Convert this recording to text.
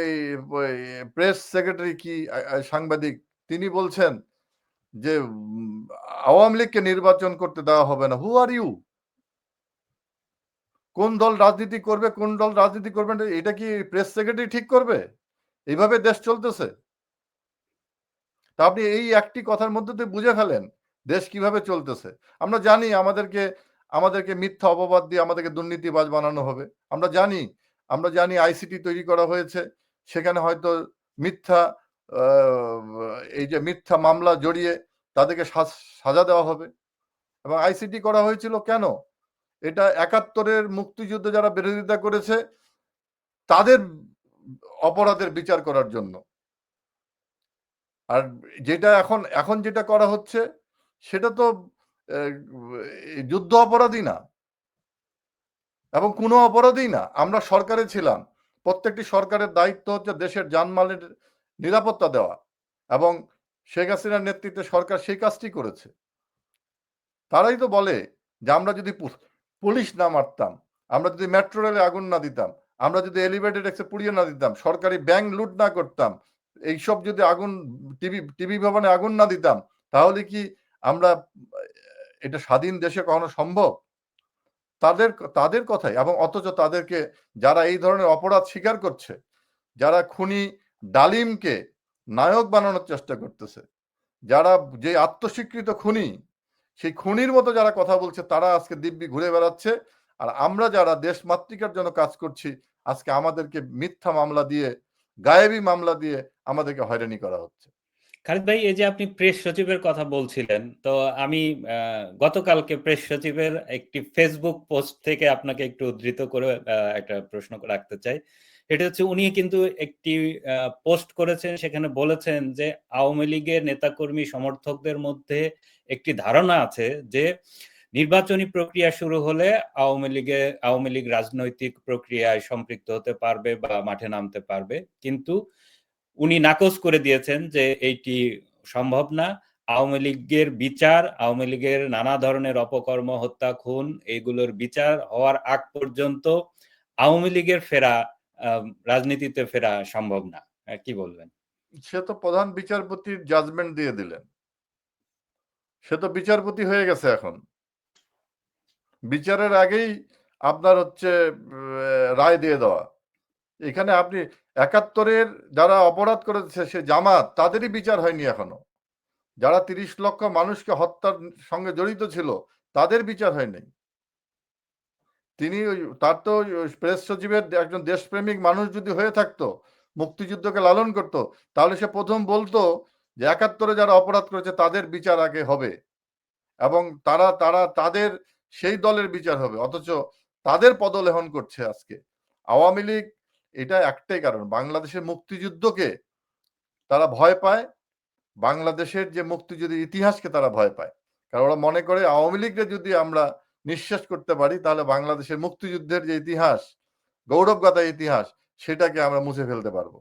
এই press secretary কি সাংবাদিক? তিনি বলছেন যে আওয়ামী লীগকে নির্বাচন করতে দেওয়া হবে না। হু আর ইউ কোন দল রাজনীতি করবে, কোন দল রাজনীতি করবে এটা কি প্রেস সেক্রেটারি ঠিক করবে? এইভাবে দেশ চলতেছে। তা আপনি এই একটি কথার মধ্যে দিয়ে বুঝে ফেলেন দেশ কীভাবে চলতেছে। আমরা জানি আমাদেরকে আমাদেরকে মিথ্যা অপবাদ দিয়ে আমাদেরকে দুর্নীতিবাজ বানানো হবে। আমরা জানি আমরা জানি আইসিটি তৈরি করা হয়েছে। সেখানে হয়তো মিথ্যা এই যে মিথ্যা মামলা জড়িয়ে তাদেরকে সাজা দেওয়া হবে। এবং আইসিটি করা হয়েছিল কেন? এটা একাত্তরের মুক্তিযুদ্ধ যারা বিরোধিতা করেছে, তাদের অপরাধের বিচার করার জন্য। আর যেটা এখন এখন যেটা করা হচ্ছে, সেটা তো যুদ্ধ অপরাধী না। এবং কোনো অপরাধী না। আমরা সরকারে ছিলাম। প্রত্যেকটি সরকারের দায়িত্ব হচ্ছে দেশের যানমালের নিরাপত্তা দেওয়া এবং শেখ হাসিনার নেতৃত্বে সরকার সেই কাজটি করেছে। তারাই তো বলে যে আমরা যদি পুলিশ না মারতাম, আমরা যদি মেট্রো রেলে আগুন না দিতাম, আমরা যদি এলিভেটেড এক্সে পুড়িয়ে না দিতাম, সরকারি ব্যাংক লুট না করতাম, এইসব যদি আগুন, টিভি টিভি ভবনে আগুন না দিতাম, তাহলে কি আমরা, এটা স্বাধীন দেশে কখনো সম্ভব? তাদের তাদের কথাই এবং অথচ তাদেরকে যারা এই ধরনের অপরাধ স্বীকার করছে, যারা খুনি ডালিমকে নায়ক বানানোর চেষ্টা করতেছে, যারা যে আত্মস্বীকৃত খুনি, সেই খুনির মতো যারা কথা বলছে, তারা আজকে দিব্যি ঘুরে বেড়াচ্ছে আর আমরা যারা দেশ মাতৃকার জন্য কাজ করছি, আজকে আমাদেরকে মিথ্যা মামলা দিয়ে, গায়েবী মামলা দিয়ে আমাদেরকে হয়রানি করা হচ্ছে। খালিদ ভাই, এই যে আপনি প্রেস সচিবের কথা বলছিলেন, তো আমি গতকালকে প্রেস সচিবের একটি ফেসবুক পোস্ট থেকে আপনাকে একটু উদ্ধৃত করে একটা প্রশ্ন রাখতে চাই। এটা হচ্ছে, উনি কিন্তু একটি পোস্ট করেছেন, সেখানে বলেছেন যে আওয়ামী লীগের নেতাকর্মী সমর্থকদের মধ্যে একটি ধারণা আছে যে নির্বাচনী প্রক্রিয়া শুরু হলে আওয়ামী লীগে, আওয়ামী লীগ রাজনৈতিক প্রক্রিয়ায় সম্পৃক্ত হতে পারবে বা মাঠে নামতে পারবে। কিন্তু উনি নাকচ করে দিয়েছেন যে এইটি সম্ভব না। আওয়ামী লীগের বিচার, আওয়ামী লীগের নানা ধরনের অপকর্ম, হত্যা, খুন এইগুলোর বিচার হওয়ার আগ পর্যন্ত আওয়ামী লীগের ফেরা রাজনীতিতে ফেরা সম্ভব না। কি বলবেন? সে তো প্রধান বিচারপতির জাজমেন্ট দিয়ে দিলেন। সে তো বিচারপতি হয়ে গেছে এখন। বিচারের আগেই আপনার হচ্ছে রায় দিয়ে দেওয়া। এখানে আপনি একাত্তরের যারা অপরাধ করেছে সে জামাত, তাদেরই বিচার হয়নি এখনও। যারা তিরিশ লক্ষ মানুষকে হত্যার সঙ্গে জড়িত ছিল, তাদের বিচার হয়নি তিনি তার তো প্রেস সচিবের একজন দেশপ্রেমিক মানুষ যদি হয়ে থাকতো, মুক্তিযুদ্ধকে লালন করত, তাহলে সে প্রথম বলতো যে একাত্তরে যারা অপরাধ করেছে, তাদের বিচার আগে হবে। এবং তারা তারা, তাদের সেই দলের বিচার হবে, অথচ তাদের পদলেহন করছে আজকে। আওয়ামী লীগ এটা একটাই কারণ। বাংলাদেশের মুক্তিযুদ্ধকে তারা ভয় পায়, বাংলাদেশের যে মুক্তিযুদ্ধের ইতিহাসকে তারা ভয় পায়। কারণ ওরা মনে করে আওয়ামী লীগকে যদি আমরা নিঃশ্বাস করতে পারি, তাহলে বাংলাদেশের মুক্তিযুদ্ধের যে ইতিহাস গৌরবগাথা ইতিহাস, সেটাকে আমরা মুছে ফেলতে পারব।